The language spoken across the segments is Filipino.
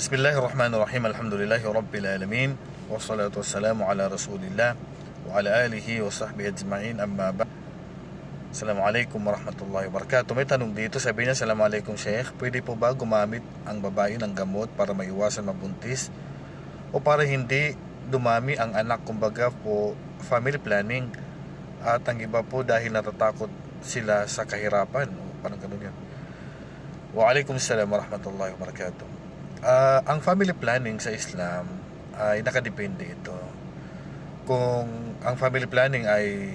Bismillahirrahmanirrahim. Alhamdulillahi Rabbil Alamin. Wassalatu wassalamu ala Rasulillah wa ala alihi wa sahbihi ajma'in amma ba. Assalamualaikum warahmatullahi wabarakatuh. May tanong dito, sabi niya, Assalamualaikum Sheikh, pwede po ba gumamit ang babae ng gamot para maiwasan mabuntis? O para hindi dumami ang anak, kumbaga po family planning at ang iba po dahil natatakot sila sa kahirapan. O, parang ganun yan. Waalaikumsalam warahmatullahi wabarakatuh. Ah, ang family planning sa Islam ay nakadepende ito. Kung ang family planning ay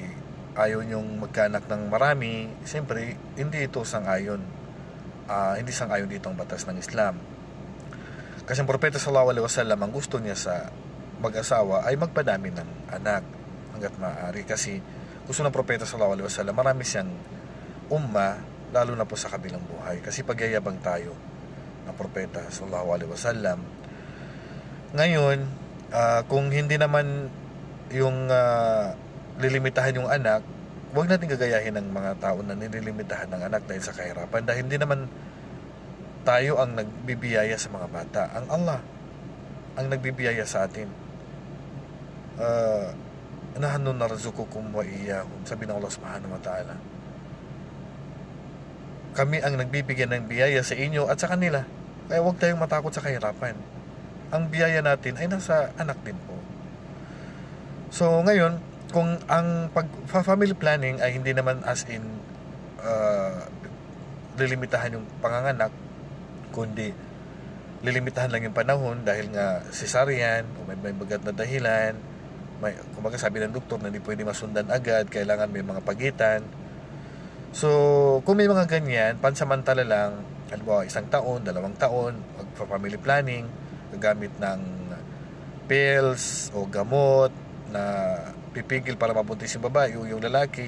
ayaw niyong magkaanak ng marami, siyempre, hindi ito sang-ayon. Ah, hindi sang-ayon dito ang batas ng Islam. Kasi ang Propeta Sallallahu Alaihi Wasallam, ang gusto niya sa mag-asawa ay magpadami ng anak hanggat maaari. Kasi gusto ng Propeta Sallallahu Alaihi Wasallam, marami siyang umma, lalo na po sa kabilang buhay. Kasi pagyayabang tayo ng Propeta Sallallahu Alaihi Wasallam. Ngayon, ah, kung hindi naman yung ah, lilimitahan yung anak, huwag natin gagayahin ng mga tao na nililimitahan ng anak dahil sa kahirapan. Dahil hindi naman tayo ang nagbibiyaya sa mga bata. Ang Allah ang nagbibiyaya sa atin. Uh, nahanu narzukukum wa iyahum. Sabi ng Allah subhanahu wa ta'ala. Kami ang nagbibigyan ng biyaya sa inyo at sa kanila. Kaya huwag tayong matakot sa kahirapan. Ang biyaya natin ay nasa anak din po. So ngayon, kung ang pag fa- family planning ay hindi naman as in uh, lilimitahan yung panganganak, kundi lilimitahan lang yung panahon dahil nga cesarean o may, may bagat na dahilan, may, kumbaga sabi ng doktor na hindi pwede masundan agad, kailangan may mga pagitan. So, kung may mga ganyan, pansamantala lang, halimbawa isang taon, dalawang taon, magpa-family planning, gagamit ng pills o gamot na pipigil para mabuntis yung babae o yung lalaki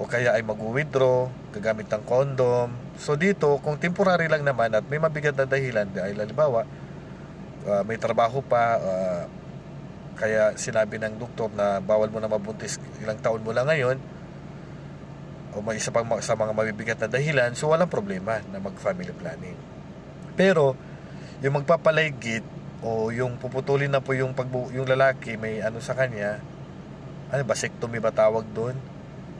o kaya ay mag-withdraw gagamit ng condom. So dito kung temporary lang naman at may mabigat na dahilan dahil halimbawa uh, may trabaho pa uh, kaya sinabi ng doktor na bawal mo na mabuntis ilang taon mo lang ngayon o may isa pang sa mga mabibigat na dahilan so walang problema na mag family planning. Pero yung magpapalaygit o yung puputulin na po yung pagbu yung lalaki may ano sa kanya ano vasectomy ba tawag doon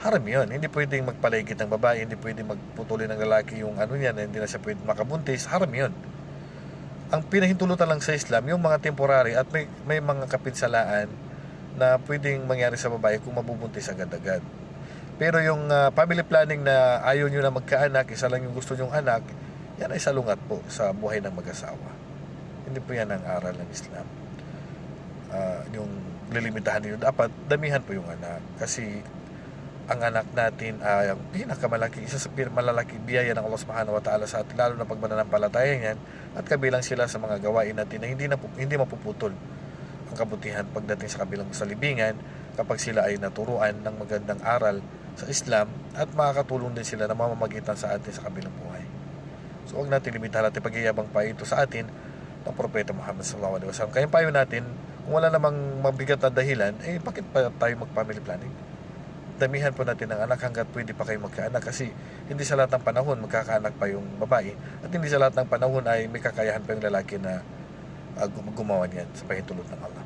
haram yun. Hindi pwedeng magpalaygit ng babae hindi pwedeng magputulin ng lalaki yung ano niya na hindi na siya pwedeng makabuntis. Haram yun. Ang pinahintulutan lang sa Islam yung mga temporary at may, may mga kapinsalaan na pwedeng mangyari sa babae kung mabubuntis agad-agad pero yung ah, family planning na ayaw nyo na magkaanak isa lang yung gusto nyong anak yan ay salungat po sa buhay ng mag-asawa. Hindi po yan ang aral ng Islam. Ah, yung lilimitahan ninyo dapat damihan po yung anak. Kasi ang anak natin ay ang pinakamalaki isa sa pinakamalaki biyaya ng Allah Subhanahu wa Ta'ala sa atin lalo na pag mananampalataya yan at kabilang sila sa mga gawain natin na hindi na hindi mapuputol ang kabutihan pagdating sa kabilang sa libingan kapag sila ay naturuan ng magandang aral sa Islam at makakatulong din sila na mamamagitan sa atin sa kabilang buhay. So huwag natin limitahan natin pagyayabang pa ito sa atin ng Propeta Muhammad sallallahu alaihi wasallam. Kaya payo natin, kung wala namang mabigat na dahilan, eh bakit pa tayo mag-family planning? Damihan po natin ng anak hanggat pwede pa kayo magkaanak kasi hindi sa lahat ng panahon magkakaanak pa yung babae at hindi sa lahat ng panahon ay may kakayahan pa yung lalaki na uh, gum- gumawa niyan sa pahintulot ng Allah.